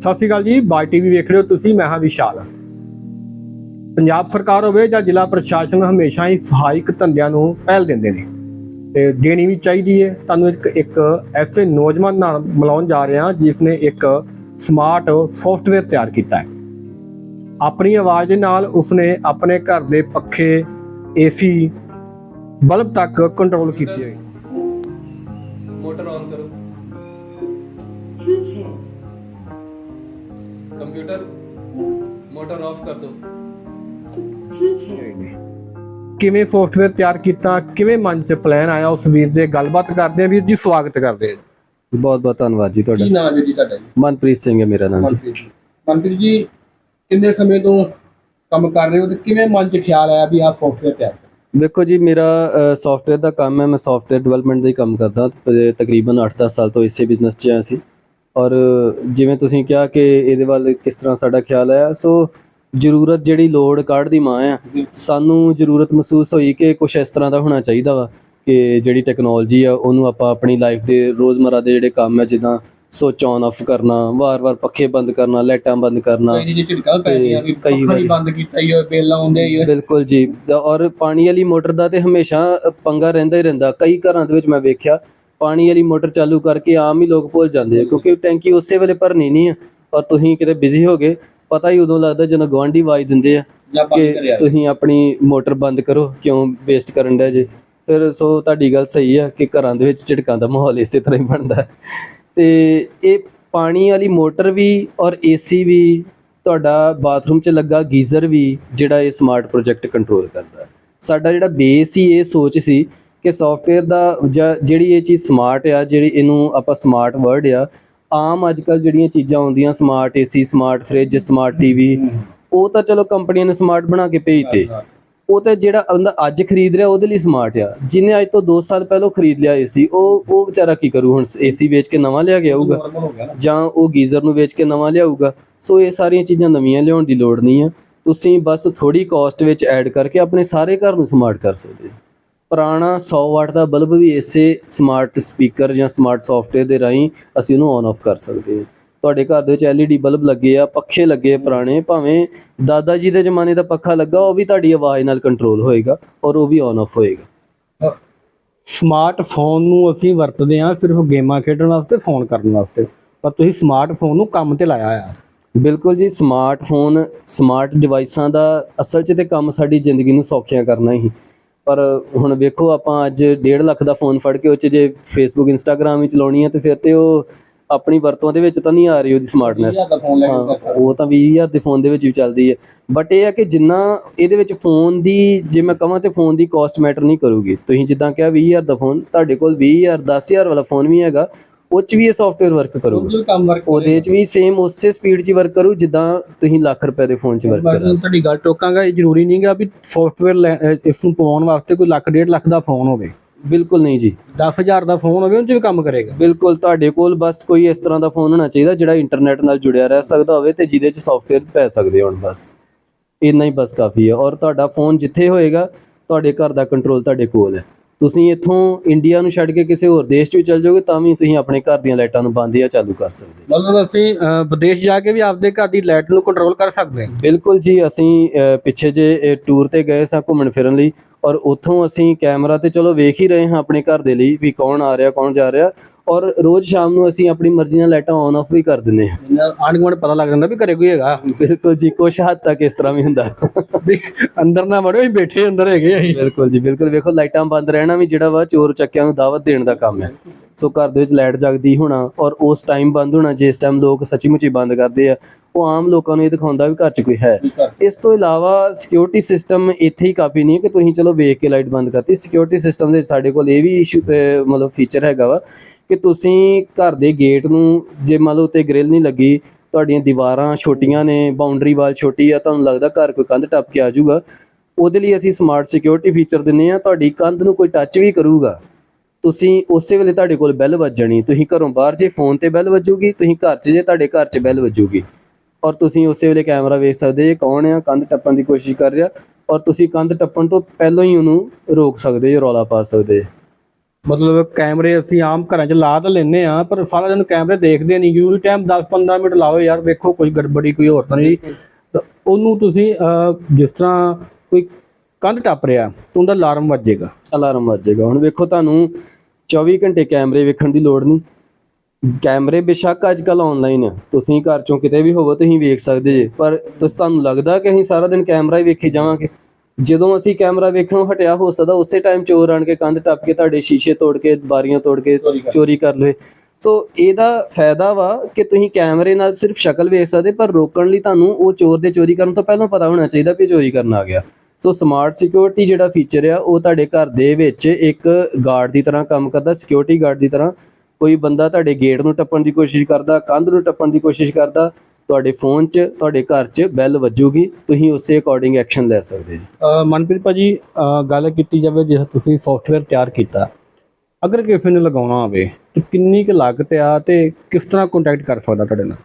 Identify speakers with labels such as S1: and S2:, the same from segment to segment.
S1: ਸਤਿ ਸ਼੍ਰੀ ਅਕਾਲ ਜੀ, ਬਾਈ ਟੀਵੀ ਵੇਖ ਰਹੇ ਹੋ ਤੁਸੀਂ, ਮੈਂ ਹਾਂ ਵਿਸ਼ਾਲ। ਪੰਜਾਬ ਸਰਕਾਰ ਹੋਵੇ ਜਾਂ ਜ਼ਿਲ੍ਹਾ ਪ੍ਰਸ਼ਾਸਨ ਹਮੇਸ਼ਾ ਹੀ ਸਹਾਇਕ ਧੰਦਿਆਂ ਨੂੰ ਪਹਿਲ ਦਿੰਦੇ ਨੇ ਤੇ ਦੇਣੀ ਵੀ ਚਾਹੀਦੀ ਹੈ। ਤੁਹਾਨੂੰ ਇੱਕ ਇੱਕ ਐਸੇ ਨੌਜਵਾਨ ਨਾਲ ਮਿਲਾਉਣ ਜਾ ਰਹੇ ਹਾਂ ਜਿਸ ਨੇ ਇੱਕ ਸਮਾਰਟ ਸੌਫਟਵੇਅਰ ਤਿਆਰ ਕੀਤਾ ਹੈ। ਆਪਣੀ ਆਵਾਜ਼ ਦੇ ਨਾਲ ਉਸਨੇ ਆਪਣੇ ਘਰ ਦੇ ਪੱਖੇ, ਏਸੀ, ਬਲਬ ਤੱਕ ਕੰਟਰੋਲ ਕੀਤੇ ਹੋਏ ਕਿਵੇਂ ਸੌਫਟਵੇਅਰ ਤਿਆਰ ਕੀਤਾ? ਕਿਵੇਂ ਮਨ ਚ ਪਲਾਨ ਆਇਆ ਉਸ ਵੀਰ ਦੇ? ਗੱਲਬਾਤ ਕਰਦੇ ਆ ਵੀਰ ਜੀ ਸਵਾਗਤ ਕਰਦੇ ਆ
S2: ਬਹੁਤ ਬਹੁਤ ਧੰਨਵਾਦ ਜੀ
S1: ਕੀ ਤੁਹਾਡਾ ਨਾਮ ਜੀ ਤੁਹਾਡਾ
S2: ਮਨਪ੍ਰੀਤ ਸਿੰਘ ਹੈ ਮੇਰਾ ਨਾਮ ਜੀ।
S1: ਮਨਪ੍ਰੀਤ ਜੀ। ਕਿੰਨੇ ਸਮੇਂ ਤੋਂ ਕੰਮ ਕਰ ਰਹੇ ਹੋ ਤੇ ਕਿਵੇਂ ਮਨ ਚ ਖਿਆਲ ਆਇਆ ਵੀ ਆਹ ਸੌਫਟਵੇਅਰ ਤਿਆਰ
S2: ਕਰਨਾ? ਜੀ ਮੇਰਾ ਸੌਫਟਵੇਅਰ ਦਾ ਕੰਮ ਹੈ। ਮੈਂ ਸੌਫਟਵੇਅਰ ਡਿਵੈਲਪਮੈਂਟ ਦਾ ਹੀ ਕੰਮ ਕਰਦਾ। ਤਕਰੀਬਨ 8-10 ਸਾਲ ਤੋਂ ਇਸੇ ਬਿਜ਼ਨਸ 'ਚ ਆ ਸੀ। ਔਰ ਜਿਵੇਂ ਤੁਸੀਂ ਕਿਹਾ ਕਿ ਇਹਦੇ ਵੱਲ ਕਿਸ ਤਰ੍ਹਾਂ ਸਾਡਾ ਖਿਆਲ ਆਇਆ ਸੋ ਜ਼ਰੂਰਤ ਜਿਹੜੀ ਲੋੜ ਕਾਢ ਦੀ ਮਾਂ ਆ ਸਾਨੂੰ ਜ਼ਰੂਰਤ ਮਹਿਸੂਸ ਹੋਈ ਕਿ ਕੁਝ ਇਸ ਤਰ੍ਹਾਂ ਦਾ ਹੋਣਾ ਚਾਹੀਦਾ ਵਾ ਕਿ ਜਿਹੜੀ ਟੈਕਨੋਲੋਜੀ ਆ ਉਹਨੂੰ ਆਪਾਂ ਆਪਣੀ ਲਾਈਫ ਦੇ ਰੋਜ਼ਮਰਾ ਦੇ ਜਿਹੜੇ ਕੰਮ ਹੈ ਜਿੱਦਾਂ ਸੁੱਚ ਆਨ ਆਫ ਕਰਨਾ ਵਾਰ-ਵਾਰ ਪੱਖੇ ਬੰਦ ਕਰਨਾ ਲਾਈਟਾਂ ਬੰਦ ਕਰਨਾ
S1: ਕਈ
S2: ਵਾਰੀ-
S1: ਬੰਦ ਕੀਤਾ ਹੀ ਬਿੱਲ ਆਉਂਦੇ ਹੀ
S2: ਬਿਲਕੁਲ ਜੀ। ਔਰ ਪਾਣੀ ਵਾਲੀ ਮੋਟਰ ਦਾ ਤੇ ਹਮੇਸ਼ਾ ਪੰਗਾ ਰਹਿੰਦਾ ਹੀ ਰਹਿੰਦਾ। ਕਈ ਘਰਾਂ ਦੇ ਵਿੱਚ ਮੈਂ ਵੇਖਿਆ ਪਾਣੀ ਵਾਲੀ ਮੋਟਰ ਚਾਲੂ ਕਰਕੇ ਆਮ ਹੀ ਲੋਕ ਭੁੱਲ ਜਾਂਦੇ ਆ ਕਿਉਂਕਿ ਟੈਂਕੀ ਉਸੇ ਵੇਲੇ ਭਰਨੀ ਨਹੀਂ ਆ। ਔਰ ਤੁਸੀਂ ਕਿਤੇ ਬਿਜ਼ੀ ਹੋ ਗਏ ਪਤਾ ਹੀ ਉਦੋਂ ਲੱਗਦਾ ਜਦੋਂ ਗਵਾਂਢੀ ਆਵਾਜ਼ ਦਿੰਦੇ ਆ
S1: ਜਾਂ ਬੰਦ
S2: ਕਿ
S1: ਕਰਿਆ
S2: ਤੁਸੀਂ ਆਪਣੀ ਮੋਟਰ ਬੰਦ ਕਰੋ ਕਿਉਂ ਵੇਸਟ ਕਰਨ ਡਿਆ ਜੇ ਫਿਰ ਸੋ ਤੁਹਾਡੀ ਗੱਲ ਸਹੀ ਆ ਕਿ ਘਰਾਂ ਦੇ ਵਿੱਚ ਝਟਕਾਂ ਦਾ ਮਾਹੌਲ ਇਸੇ ਤਰ੍ਹਾਂ ਹੀ ਬਣਦਾ ਹੈ। ਤੇ ਇਹ ਪਾਣੀ ਵਾਲੀ ਮੋਟਰ ਵੀ ਔਰ ਏਸੀ ਵੀ ਤੁਹਾਡਾ ਬਾਥਰੂਮ 'ਚ ਲੱਗਾ ਗੀਜ਼ਰ ਵੀ ਜਿਹੜਾ ਇਹ ਸਮਾਰਟ ਪ੍ਰੋਜੈਕਟ ਕੰਟਰੋਲ ਕਰਦਾ ਹੈ। ਸਾਡਾ ਜਿਹੜਾ ਬੇਸ ਹੀ ਇਹ ਸੋਚ ਸੀ ਕਿ ਸੌਫਟਵੇਅਰ ਦਾ ਜਾਂ ਜਿਹੜੀ ਇਹ ਚੀਜ਼ ਸਮਾਰਟ ਆ ਜਿਹੜੀ ਇਹਨੂੰ ਆਪਾਂ ਸਮਾਰਟ ਵਰਡ ਆ ਆਮ ਅੱਜ ਕੱਲ ਜਿਹੜੀਆਂ ਚੀਜ਼ਾਂ ਆਉਂਦੀਆਂ smart AC smart fridge smart TV ਉਹ ਤਾਂ ਚਲੋ ਕੰਪਨੀਆਂ ਨੇ ਸਮਾਰਟ ਬਣਾ ਕੇ ਭੇਜਤੇ। ਉਹ ਤਾਂ ਜਿਹੜਾ ਬੰਦਾ ਅੱਜ ਖਰੀਦ ਰਿਹਾ ਉਹਦੇ ਲਈ ਸਮਾਰਟ ਆ। ਜਿਹਨੇ ਅੱਜ ਤੋਂ 2 ਸਾਲ ਪਹਿਲਾਂ ਖਰੀਦ ਲਿਆ ਏਸੀ ਉਹ ਉਹ ਵਿਚਾਰਾ ਕੀ ਕਰੂ ਹੁਣ? ਏਸੀ ਵੇਚ ਕੇ ਨਵਾਂ ਲਿਆ
S1: ਗਿਆ ਨਾ।
S2: ਜਾਂ ਉਹ ਗੀਜ਼ਰ ਨੂੰ ਵੇਚ ਕੇ ਨਵਾਂ ਲਿਆਊਗਾ? ਸੋ ਇਹ ਸਾਰੀਆਂ ਚੀਜ਼ਾਂ ਨਵੀਆਂ ਲਿਆਉਣ ਦੀ ਲੋੜ ਨਹੀਂ ਆ। ਤੁਸੀਂ ਬਸ ਥੋੜੀ ਕਾਸਟ ਵਿੱਚ ਐਡ ਕਰਕੇ ਆਪਣੇ ਸਾਰੇ ਘਰ ਨੂੰ ਸਮਾਰਟ ਕਰ ਸਕਦੇ ਹੋ। ਪੁਰਾਣਾ 100 ਵਾਟ ਦਾ ਬਲਬ ਵੀ ਇਸੇ ਸਮਾਰਟ ਸਪੀਕਰ ਜਾਂ ਸਮਾਰਟ ਸੌਫਟਵੇਅਰ ਦੇ ਰਾਹੀਂ ਅਸੀਂ ਉਹਨੂੰ ਔਨ ਆਫ ਕਰ ਸਕਦੇ ਹਾਂ। ਤੁਹਾਡੇ ਘਰ ਦੇ ਵਿੱਚ LED ਬਲਬ ਲੱਗੇ ਆ ਪੱਖੇ ਲੱਗੇ ਆ ਪੁਰਾਣੇ ਭਾਵੇਂ ਦਾਦਾ ਜੀ ਦੇ ਜ਼ਮਾਨੇ ਦਾ ਪੱਖਾ ਲੱਗਾ ਉਹ ਵੀ ਤੁਹਾਡੀ ਆਵਾਜ਼ ਨਾਲ ਕੰਟਰੋਲ ਹੋਏਗਾ ਔਰ ਉਹ ਵੀ ਔਨ ਆਫ ਹੋਏਗਾ।
S1: ਸਮਾਰਟਫੋਨ ਨੂੰ ਅਸੀਂ ਵਰਤਦੇ ਹਾਂ ਸਿਰਫ ਗੇਮਾਂ ਖੇਡਣ ਵਾਸਤੇ ਫੋਨ ਕਰਨ ਵਾਸਤੇ। ਪਰ ਤੁਸੀਂ ਸਮਾਰਟਫੋਨ ਨੂੰ ਕੰਮ ਤੇ ਲਾਇਆ ਆ
S2: ਬਿਲਕੁਲ ਜੀ ਸਮਾਰਟਫੋਨ ਸਮਾਰਟ ਡਿਵਾਈਸਾਂ ਦਾ ਅਸਲ 'ਚ ਤੇ ਕੰਮ ਸਾਡੀ ਜ਼ਿੰਦਗੀ ਨੂੰ ਸੌਖਿਆ ਕਰਨਾ ਹੀ। ਪਰ ਹੁਣ ਵੇਖੋ ਆਪਾਂ ਅੱਜ 1.5 ਲੱਖ ਦਾ ਫੋਨ ਫੜ ਕੇ ਉਹ 'ਚ ਜੇ ਫੇਸਬੁੱਕ ਇੰਸਟਾਗ੍ਰam ਹੀ ਚਲਾਉਣੀ ਹੈ ਤੇ ਫਿਰ ਤੇ ਉਹ ਆਪਣੀ ਵਰਤੋਂ ਦੇ ਵਿੱਚ ਤਾਂ ਨਹੀਂ ਆ ਰਹੀ ਉਹਦੀ ਸਮਾਰਟਨੈਸ। ਉਹ ਤਾਂ 20000 ਦੇ ਫੋਨ ਦੇ ਵਿੱਚ ਵੀ ਚੱਲਦੀ ਹੈ ਬਟ ਇਹ ਹੈ ਕਿ ਜਿੰਨਾ ਇਹਦੇ ਵਿੱਚ ਫੋਨ ਦੀ ਜੇ ਮੈਂ ਕਹਾਂ ਤੇ ਫੋਨ ਦੀ ਕਾਸਟ ਮੈਟਰ ਨਹੀਂ ਕਰੂਗੀ। ਤੁਸੀਂ ਜਿੱਦਾਂ ਕਿਹਾ 20000 ਦਾ ਫੋਨ ਤੁਹਾਡੇ ਕੋਲ 20000 10000 ਵਾਲਾ ਫੋਨ ਵੀ ਹੈਗਾ ਉਹ 'ਚ ਵੀ ਇਹ ਸੌਫਟਵੇਅਰ ਵਰਕ ਕਰੂਗਾ।
S1: ਕੰਮ ਵਰਕ
S2: ਉਹਦੇ 'ਚ ਵੀ ਸੇਮ ਉਸੇ ਸਪੀਡ 'ਚ ਵਰਕ ਕਰੂ ਜਿੱਦਾਂ ਤੁਸੀਂ ਲੱਖ ਰੁਪਏ ਦੇ ਫੋਨ 'ਚ ਵਰਕ ਕਰਨਾ
S1: ਤੁਹਾਡੀ ਗੱਲ ਟੋਕਾਂਗਾ ਇਹ ਜ਼ਰੂਰੀ ਨਹੀਂਗਾ ਵੀ ਸੌਫਟਵੇਅਰ ਇਸ ਨੂੰ ਪਵਾਉਣ ਵਾਸਤੇ ਕੋਈ ਲੱਖ ਡੇਢ ਲੱਖ ਦਾ ਫੋਨ ਹੋਵੇ।
S2: ਬਿਲਕੁਲ ਨਹੀਂ ਜੀ।
S1: 10000 ਦਾ ਫੋਨ ਹੋਵੇ ਉਹ 'ਚ ਵੀ ਕੰਮ ਕਰੇਗਾ।
S2: ਬਿਲਕੁਲ ਤੁਹਾਡੇ ਕੋਲ ਬਸ ਕੋਈ ਇਸ ਤਰ੍ਹਾਂ ਦਾ ਫੋਨ ਹੋਣਾ ਚਾਹੀਦਾ ਜਿਹੜਾ ਇੰਟਰਨੈਟ ਨਾਲ ਜੁੜਿਆ ਰਹਿ ਸਕਦਾ ਹੋਵੇ ਤੇ ਜਿਹਦੇ 'ਚ ਸੌਫਟਵੇਅਰ ਪੈ ਸਕਦੇ ਹੋਣ ਬਸ। ਇੰਨਾ ਹੀ ਬਸ ਕਾਫੀ ਹੈ। ਔਰ ਤੁਹਾਡਾ ਫੋਨ ਜਿੱਥੇ ਹੋਏਗਾ ਤੁਹਾਡੇ ਘਰ ਦਾ ਕੰਟਰੋਲ ਤੁਹਾਡੇ ਕੋਲ ਹੈ। ਤੁਸੀਂ ਇੱਥੋਂ ਇੰਡੀਆ ਨੂੰ ਛੱਡ ਕੇ ਕਿਸੇ ਹੋਰ ਦੇਸ਼ 'ਚ ਵੀ ਚੱਲ ਜਾਓਗੇ ਤਾਂ ਵੀ ਤੁਸੀਂ ਆਪਣੇ ਘਰ ਦੀਆਂ ਲਾਈਟਾਂ ਨੂੰ ਬੰਦ ਜਾਂ ਚਾਲੂ ਕਰ ਸਕਦੇ ਹੋ।
S1: ਮਤਲਬ ਅਸੀਂ ਵਿਦੇਸ਼ ਜਾ ਕੇ ਵੀ ਆਪਦੇ ਘਰ ਦੀ ਲਾਈਟ ਨੂੰ ਕੰਟਰੋਲ ਕਰ ਸਕਦੇ ਹਾਂ।
S2: ਬਿਲਕੁਲ ਜੀ ਅਸੀਂ ਪਿੱਛੇ ਜੇ ਟੂਰ ਤੇ ਗਏ ਸਾਂ ਘੁੰਮਣ ਫਿਰਨ ਲਈ ਔਰ ਉੱਥੋਂ ਅਸੀਂ ਕੈਮਰਾ ਤੇ ਚਲੋ ਵੇਖ ਹੀ ਰਹੇ ਹਾਂ ਆਪਣੇ ਘਰ ਦੇ ਲਈ ਵੀ ਕੌਣ ਆ ਰਿਹਾ ਕੌਣ ਜਾ ਰਿਹਾ ਔਰ ਰੋਜ਼ ਸ਼ਾਮ ਨੂੰ ਅਸੀਂ ਆਪਣੀ ਮਰਜ਼ੀ ਨਾਲ ਲਾਈਟਾਂ ਔਨ ਆਫ ਵੀ ਕਰ ਦਿੰਦੇ ਹਾਂ।
S1: ਆਂਢ ਗੁਆਂਢ ਪਤਾ ਲੱਗ ਜਾਂਦਾ ਵੀ ਘਰੇ ਕੋਈ ਹੈਗਾ।
S2: ਬਿਲਕੁਲ ਜੀ ਕੁਛ ਹੱਦ ਤੱਕ ਇਸ ਤਰ੍ਹਾਂ ਵੀ ਹੁੰਦਾ।
S1: ਵੀ ਅੰਦਰ ਨਾ ਵੜੋ ਅਸੀਂ ਬੈਠੇ ਅੰਦਰ ਹੈਗੇ ਅਸੀਂ।
S2: ਬਿਲਕੁਲ ਜੀ ਬਿਲਕੁਲ ਵੇਖੋ ਲਾਈਟਾਂ ਬੰਦ ਰਹਿਣਾ ਵੀ ਜਿਹੜਾ ਵਾ ਚੋਰ ਚੱਕਿਆਂ ਨੂੰ ਦਾਵਤ ਦੇਣ ਦਾ ਕੰਮ ਹੈ। ਸੋ ਘਰ ਦੇ ਵਿੱਚ ਲਾਈਟ ਜਗਦੀ ਹੋਣਾ ਔਰ ਉਸ ਟਾਈਮ ਬੰਦ ਹੋਣਾ ਜਿਸ ਟਾਈਮ ਲੋਕ ਸੱਚੀ ਮੁੱਚੀ ਬੰਦ ਕਰਦੇ ਆ ਉਹ ਆਮ ਲੋਕਾਂ ਨੂੰ ਇਹ ਦਿਖਾਉਂਦਾ ਵੀ ਘਰ 'ਚ ਕੋਈ ਹੈ। ਇਸ ਤੋਂ ਇਲਾਵਾ ਸਿਕਿਉਰਿਟੀ ਸਿਸਟਮ ਇੱਥੇ ਹੀ ਕਾਫੀ ਨਹੀਂ ਹੈ ਕਿ ਤੁਸੀਂ ਚਲੋ ਵੇਖ ਕੇ ਲਾਈਟ ਬੰਦ ਕਰਤੀ। ਸਿਕਿਉਰਿਟੀ ਸਿਸਟਮ ਦੇ ਸਾਡੇ ਕੋਲ ਇਹ ਵੀ ਇਸ਼ੂ ਮਤਲਬ ਫੀਚਰ ਹੈਗਾ ਵਾ ਕਿ ਤੁਸੀਂ ਘਰ ਦੇ ਗੇਟ ਨੂੰ ਜੇ ਮੰਨ ਲਓ ਤੇ ਗ੍ਰਿਲ ਨਹੀਂ ਲੱਗੀ ਤੁਹਾਡੀਆਂ ਦੀਵਾਰਾਂ ਛੋਟੀਆਂ ਨੇ ਬਾਉਂਡਰੀ ਵਾਲ ਛੋਟੀ ਆ ਤੁਹਾਨੂੰ ਲੱਗਦਾ ਘਰ ਕੋਈ ਕੰਧ ਟੱਪ ਕੇ ਆ ਜਾਊਗਾ। ਉਹਦੇ ਲਈ ਅਸੀਂ ਸਮਾਰਟ ਸਿਕਿਉਰਿਟੀ ਫੀਚਰ ਦਿੰਨੇ ਆ ਤੁਹਾਡੀ ਕੰਧ ਨੂੰ ਕੋਈ ਟੱਚ ਵੀ ਕਰੂਗਾ। ਤੁਸੀਂ ਉਸੇ ਵੇਲੇ ਤੁਹਾਡੇ ਕੋਲ ਬੈਲ ਵੱਜਣੀ ਤੁਸੀਂ ਘਰੋਂ ਬਾਹਰ ਜੇ ਫੋਨ ਤੇ ਬੈਲ ਵੱਜੂਗੀ ਤੁਸੀਂ ਘਰ 'ਚ ਜੇ ਤੁਹਾਡੇ ਘਰ 'ਚ ਬੈਲ ਵੱਜੂਗੀ। ਔਰ ਤੁਸੀਂ ਉਸੇ ਵੇਲੇ ਕੈਮਰਾ ਵੇਖ ਸਕਦੇ ਜੇ ਕੌਣ ਆ ਕੰਧ ਟੱਪਣ ਦੀ ਕੋਸ਼ਿਸ਼ ਕਰ ਰਿਹਾ ਔਰ ਤੁਸੀਂ ਕੰਧ ਟੱਪਣ ਤੋਂ ਪਹਿਲਾਂ ਹੀ ਉਹਨੂੰ ਰੋਕ ਸਕਦੇ ਜੇ ਰੌਲਾ ਪਾ ਸਕਦੇ
S1: ਮਤਲਬ ਕੈਮਰੇ ਅਸੀਂ ਆਮ ਘਰਾਂ 'ਚ ਲਾ ਤਾਂ ਲੈਨੇ ਆ ਪਰ ਸਾਰਾ ਦਿਨ ਕੈਮਰੇ ਦੇਖਦੇ ਨਹੀਂ ਜ਼ਰੂਰੀ ਟਾਈਮ 10-15 ਮਿੰਟ ਲਾਓ ਯਾਰ ਵੇਖੋ ਕੋਈ ਗੜਬੜੀ ਕੋਈ ਹੋਰ ਤਾਂ ਨਹੀਂ। ਤਾਂ ਉਹਨੂੰ ਤੁਸੀਂ ਅਹ, ਜਿਸ ਤਰ੍ਹਾਂ ਕੋਈ ਕੰਧ ਟੱਪ ਰਿਹਾ ਤਾਂ ਉਹਦਾ ਅਲਾਰਮ ਵੱਜੇਗਾ।
S2: ਅਲਾਰਮ ਵੱਜ ਜਾਏਗਾ ਹੁਣ ਵੇਖੋ ਤੁਹਾਨੂੰ 24 ਘੰਟੇ ਕੈਮਰੇ ਵੇਖਣ ਦੀ ਲੋੜ ਨਹੀਂ। ਕੈਮਰੇ ਬੇਸ਼ੱਕ ਅੱਜ ਕੱਲ ਆਨਲਾਈਨ ਆ। ਤੁਸੀਂ ਘਰ ਚੋਂ ਕਿਤੇ ਵੀ ਹੋਵੋ ਤੁਸੀਂ ਵੇਖ ਸਕਦੇ ਜੇ। ਪਰ ਤੁਸੀਂ ਤੁਹਾਨੂੰ ਲੱਗਦਾ ਕਿ ਅਸੀਂ ਸਾਰਾ ਦਿਨ ਕੈਮਰਾ ਹੀ ਵੇਖੀ ਜਾਵਾਂਗੇ? ਜਦੋਂ ਅਸੀਂ ਕੈਮਰਾ ਵੇਖਣੋਂ ਹਟਿਆ ਹੋ ਸਕਦਾ ਉਸੇ ਟਾਈਮ ਚੋਰ ਆਣ ਕੇ ਕੰਧ ਟੱਪ ਕੇ ਤੁਹਾਡੇ ਸ਼ੀਸ਼ੇ ਤੋੜ ਕੇ ਬਾਰੀਆਂ ਤੋੜ ਕੇ
S1: ਚੋਰੀ ਕਰ
S2: ਲਵੇ। ਸੋ ਇਹਦਾ ਫਾਇਦਾ ਵਾ ਕਿ ਤੁਸੀਂ ਕੈਮਰੇ ਨਾਲ ਸਿਰਫ ਸ਼ਕਲ ਵੇਖ ਸਕਦੇ ਪਰ ਰੋਕਣ ਲਈ ਤੁਹਾਨੂੰ ਉਹ ਚੋਰ ਦੇ ਚੋਰੀ ਕਰਨ ਤੋਂ ਪਹਿਲਾਂ ਪਤਾ ਹੋਣਾ ਚਾਹੀਦਾ ਵੀ ਚੋਰੀ ਕਰਨ ਆ ਗਿਆ। ਸੋ ਸਮਾਰਟ ਸਿਕਿਉਰਿਟੀ ਜਿਹੜਾ ਫੀਚਰ ਆ, ਉਹ ਤੁਹਾਡੇ ਘਰ ਦੇ ਵਿੱਚ ਇੱਕ ਗਾਰਡ ਦੀ ਤਰ੍ਹਾਂ ਕੰਮ ਕਰਦਾ ਸਿਕਿਉਰਿਟੀ ਗਾਰਡ ਦੀ ਤਰ੍ਹਾਂ। ਕੋਈ ਬੰਦਾ ਤੁਹਾਡੇ ਗੇਟ ਨੂੰ ਟੱਪਣ ਦੀ ਕੋਸ਼ਿਸ਼ ਕਰਦਾ, ਕੰਧ ਨੂੰ ਟੱਪਣ ਦੀ ਕੋਸ਼ਿਸ਼ ਕਰਦਾ, ਤੁਹਾਡੇ ਫੋਨ 'ਚ, ਤੁਹਾਡੇ ਘਰ 'ਚ ਬੈਲ ਵੱਜੂਗੀ, ਤੁਸੀਂ ਉਸੇ ਅਕੋਰਡਿੰਗ ਐਕਸ਼ਨ ਲੈ ਸਕਦੇ ਜੀ।
S1: ਮਨਪ੍ਰੀਤ ਭਾਜੀ ਅਹ ਗੱਲ ਕੀਤੀ ਜਾਵੇ ਜੇ ਤੁਸੀਂ ਸੌਫਟਵੇਅਰ ਤਿਆਰ ਕੀਤਾ, ਅਗਰ ਕਿਸੇ ਨੇ ਲਗਾਉਣਾ ਹੋਵੇ, ਤੇ ਕਿੰਨੀ ਕੁ ਲਾਗਤ ਆ ਤੇ ਕਿਸ ਤਰ੍ਹਾਂ ਕੰਟੈਕਟ ਕਰ ਸਕਦਾ ਤੁਹਾਡੇ ਨਾਲ?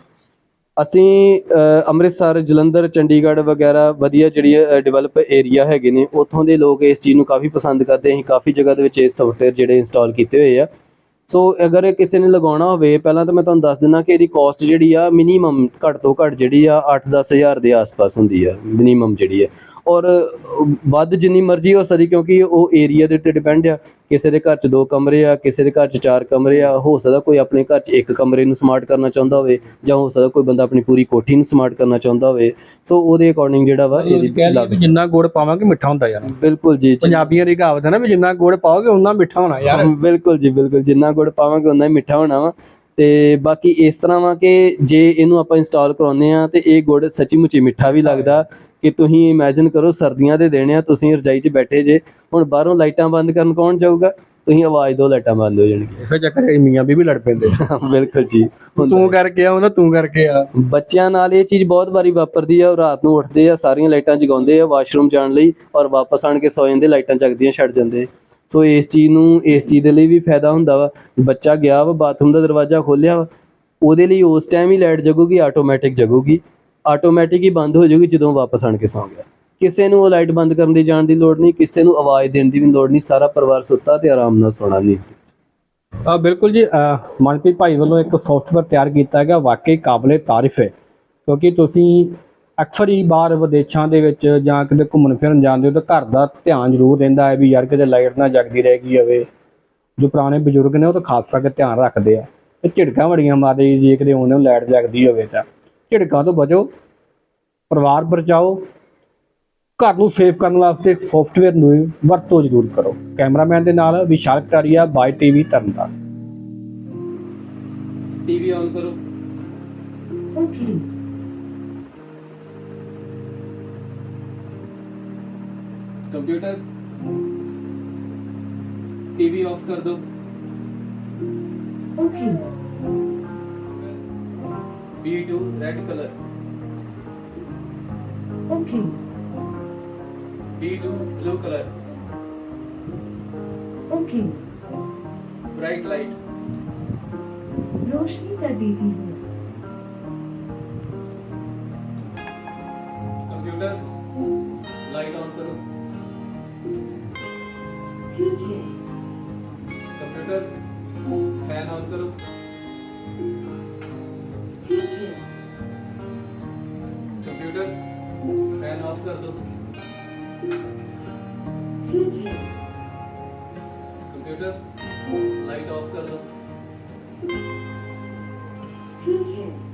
S2: ਅਸੀਂ ਅੰਮ੍ਰਿਤਸਰ, ਜਲੰਧਰ, ਚੰਡੀਗੜ੍ਹ ਵਗੈਰਾ ਵਧੀਆ ਜਿਹੜੀ ਡਿਵੈਲਪ ਏਰੀਆ ਹੈਗੇ ਨੇ, ਉੱਥੋਂ ਦੇ ਲੋਕ ਇਸ ਚੀਜ਼ ਨੂੰ ਕਾਫੀ ਪਸੰਦ ਕਰਦੇ ਅਸੀਂ ਕਾਫੀ ਜਗ੍ਹਾ ਦੇ ਵਿੱਚ ਇਹ ਸੌਫਟਵੇਅਰ ਜਿਹੜੇ ਇੰਸਟਾਲ ਕੀਤੇ ਹੋਏ ਆ। ਸੋ ਅਗਰ ਕਿਸੇ ਨੇ ਲਗਾਉਣਾ ਹੋਵੇ, ਪਹਿਲਾਂ ਤਾਂ ਮੈਂ ਤੁਹਾਨੂੰ ਦੱਸ ਦਿੰਦਾ ਕਿ ਇਹਦੀ ਕਾਸਟ ਜਿਹੜੀ ਆ ਮਿਨੀਮਮ ਘੱਟ ਤੋਂ ਘੱਟ ਜਿਹੜੀ ਆ 8-10000 ਦੇ ਆਸ-ਪਾਸ ਹੁੰਦੀ ਆ ਮਿਨੀਮਮ ਜਿਹੜੀ ਆ। ਔਰ ਵੱਧ ਜਿੰਨੀ ਮਰਜ਼ੀ ਹੋ ਸਕਦੀ ਕਿਉਂਕਿ ਉਹ ਏਰੀਆ ਦੇ ਉੱਤੇ ਡਿਪੈਂਡ ਆ। ਕਿਸੇ ਦੇ ਘਰ 'ਚ ਦੋ ਕਮਰੇ ਆ ਕਿਸੇ ਦੇ ਘਰ 'ਚ ਚਾਰ ਕਮਰੇ ਆ ਹੋ ਸਕਦਾ ਕੋਈ ਆਪਣੇ ਘਰ 'ਚ ਇੱਕ ਕਮਰੇ ਨੂੰ ਸਮਾਰਟ ਕਰਨਾ ਚਾਹੁੰਦਾ ਹੋਵੇ ਜਾਂ ਹੋ ਸਕਦਾ ਕੋਈ ਬੰਦਾ ਆਪਣੀ ਪੂਰੀ ਕੋਠੀ ਨੂੰ ਸਮਾਰਟ ਕਰਨਾ ਚਾਹੁੰਦਾ ਹੋਵੇ। ਸੋ ਉਹਦੇ ਅਕੋਰਡਿੰਗ ਜਿਹੜਾ ਵਾ ਇਹਦੀ
S1: ਜਿੰਨਾ ਗੁੜ ਪਾਵਾਂਗੇ ਮਿੱਠਾ ਹੁੰਦਾ ਯਾਰ।
S2: ਬਿਲਕੁਲ ਜੀ ਜੀ।
S1: ਪੰਜਾਬੀਆਂ ਦੀ ਕਹਾਵਤ ਹੈ ਨਾ ਵੀ ਜਿੰਨਾ ਗੁੜ ਪਾਓਗੇ ਉਨਾ ਮਿੱਠਾ ਹੋਣਾ ਯਾਰ।
S2: ਬਿਲਕੁਲ ਜੀ ਬਿਲਕੁਲ। ਜਿੰਨਾ ਗੁੜ ਪਾਵਾਂਗੇ ਉਨਾ ਹੀ ਮਿੱਠਾ ਹੋਣਾ ਵਾ। ਤੇ ਬਾਕੀ ਇਸ ਤਰ੍ਹਾਂ ਵਾ ਕਿ ਜੇ ਇਹਨੂੰ ਆਪਾਂ ਇੰਸਟਾਲ ਕਰਾਉਂਦੇ ਆ ਤੇ ਇਹ ਗੁੜ ਸੱਚੀ ਮੁੱਚੀ ਮਿੱਠਾ ਵੀ ਲੱਗਦਾ ਕਿ ਤੁਸੀਂ ਇਮੇਜਿਨ ਕਰੋ ਸਰਦੀਆਂ ਦੇ ਦਿਨ ਆ ਤੁਸੀਂ ਰਜਾਈ 'ਚ ਬੈਠੇ ਜੇ ਹੁਣ ਬਾਹਰੋਂ ਲਾਈਟਾਂ ਬੰਦ ਕਰਨ ਕੌਣ ਜਾਊਗਾ? ਤੁਸੀਂ ਆਵਾਜ਼ ਦੋ ਲਾਈਟਾਂ ਬੰਦ ਹੋ ਜਾਣਗੀਆਂ।
S1: ਇਸੇ ਚੱਕਰ ਇਹ ਮੀਆਂ ਬੀਬੀ ਲੜ ਪੈਂਦੇ।
S2: ਬਿਲਕੁਲ ਜੀ।
S1: ਤੂੰ ਕਰਕੇ ਆ ਉਹਨਾਂ ਤੂੰ ਕਰਕੇ ਆ।
S2: ਬੱਚਿਆਂ ਨਾਲ ਇਹ ਚੀਜ਼ ਬਹੁਤ ਵਾਰੀ ਵਾਪਰਦੀ ਆ ਉਹ ਰਾਤ ਨੂੰ ਉੱਠਦੇ ਆ ਸਾਰੀਆਂ ਲਾਈਟਾਂ ਜਗਾਉਂਦੇ ਆ ਵਾਸ਼ਰੂਮ ਜਾਣ ਲਈ ਔਰ ਵਾਪਸ ਆਣ ਕੇ ਸੌ ਜਾਂਦੇ ਲਾਈਟਾਂ ਜਗਦੀਆਂ ਛੱਡ ਜਾਂਦੇ। ਸੋ ਇਸ ਚੀਜ਼ ਨੂੰ, ਇਸ ਚੀਜ਼ ਦੇ ਲਈ ਵੀ ਫਾਇਦਾ ਹੁੰਦਾ ਵਾ। ਬੱਚਾ ਗਿਆ ਵਾ, ਬਾਥਰੂਮ ਦਾ ਦਰਵਾਜ਼ਾ ਖੋਲਿਆ ਵਾ, ਉਹਦੇ ਲਈ ਉਸ ਟਾਈਮ ਹੀ ਲਾਈਟ ਜਗੂਗੀ ਆਟੋਮੈਟਿਕ ਜਗੂਗੀ। ਆਟੋਮੈਟਿਕ ਹੀ ਬੰਦ ਹੋ ਜਾਊਗੀ ਜਦੋਂ ਵਾਪਸ ਆਣ ਕੇ ਸੌਂ ਗਿਆ। ਕਿਸੇ ਨੂੰ ਉਹ ਲਾਈਟ ਬੰਦ ਕਰਨ ਦੀ ਜਾਣ ਦੀ ਲੋੜ ਨਹੀਂ, ਕਿਸੇ ਨੂੰ ਆਵਾਜ਼ ਦੇਣ ਦੀ ਵੀ ਲੋੜ ਨਹੀਂ, ਸਾਰਾ ਪਰਿਵਾਰ ਸੁੱਤਾ ਤੇ ਆਰਾਮ ਨਾਲ ਸੌਣਾ ਨਹੀਂ।
S1: ਆ ਬਿਲਕੁਲ ਜੀ ਮਨਪ੍ਰੀਤ ਭਾਈ ਵੱਲੋਂ ਇੱਕ ਸੌਫਟਵੇਅਰ ਤਿਆਰ ਕੀਤਾ ਹੈਗਾ ਵਾਕਈ ਕਾਬਲੇ ਤਾਰੀਫ ਹੈ। ਕਿਉਂਕਿ ਤੁਸੀਂ ਅਕਸਰ ਹੀ ਬਾਹਰ ਵਿਦੇਸ਼ਾਂ ਦੇ ਵਿੱਚ ਜਾਂ ਕਿਤੇ ਘੁੰਮਣ ਫਿਰਨ ਜਾਂਦੇ ਹੋ ਤਾਂ ਘਰ ਦਾ ਧਿਆਨ ਜ਼ਰੂਰ ਰਹਿੰਦਾ ਹੈ ਵੀ ਯਾਰ ਕਿਤੇ ਲਾਈਟ ਨਾ ਜਗਦੀ ਰਹਿ ਗਈ ਹੋਵੇ। ਜੋ ਪੁਰਾਣੇ ਬਜ਼ੁਰਗ ਨੇ ਉਹ ਤਾਂ ਖਾਸ ਕਰਕੇ ਧਿਆਨ ਰੱਖਦੇ ਆ। ਤੇ ਝਿੜਕਾਂ ਬੜੀਆਂ ਮਾਰਦੇ ਜੇ ਕਿਤੇ ਉਹਨਾਂ ਨੂੰ ਲਾਈਟ ਜਗਦੀ ਹੋਵੇ ਤਾਂ। ਝਿੜਕਾਂ ਤੋਂ ਬਚੋ ਪਰਿਵਾਰ ਬਚਾਓ ਘਰ ਨੂੰ ਸੇਫ ਕਰਨ ਵਾਸਤੇ ਸੌਫਟਵੇਅਰ ਨੂੰ ਵਰਤੋ ਜ਼ਰੂਰ ਕਰੋ। ਕੈਮਰਾਮੈਨ ਦੇ ਨਾਲ Vishal Kataria by TV Tarn Taran.
S3: TV on ਕਰੋ।
S4: ਓਕੇ
S3: कंप्यूटर टीवी ऑफ़ कर दो।
S4: Okay.
S3: B two red colour
S4: okay
S3: B two blue colour
S4: okay
S3: bright light
S4: रोशनी कर देती हूँ।
S3: कंप्यूटर
S4: ठीक है।
S3: कंप्यूटर फ़ैन ऑन करो।
S4: ठीक है।
S3: कंप्यूटर फ़ैन ऑफ़ कर दो।
S4: ठीक है।
S3: कंप्यूटर लाइट ऑफ़ कर दो।
S4: ठीक है।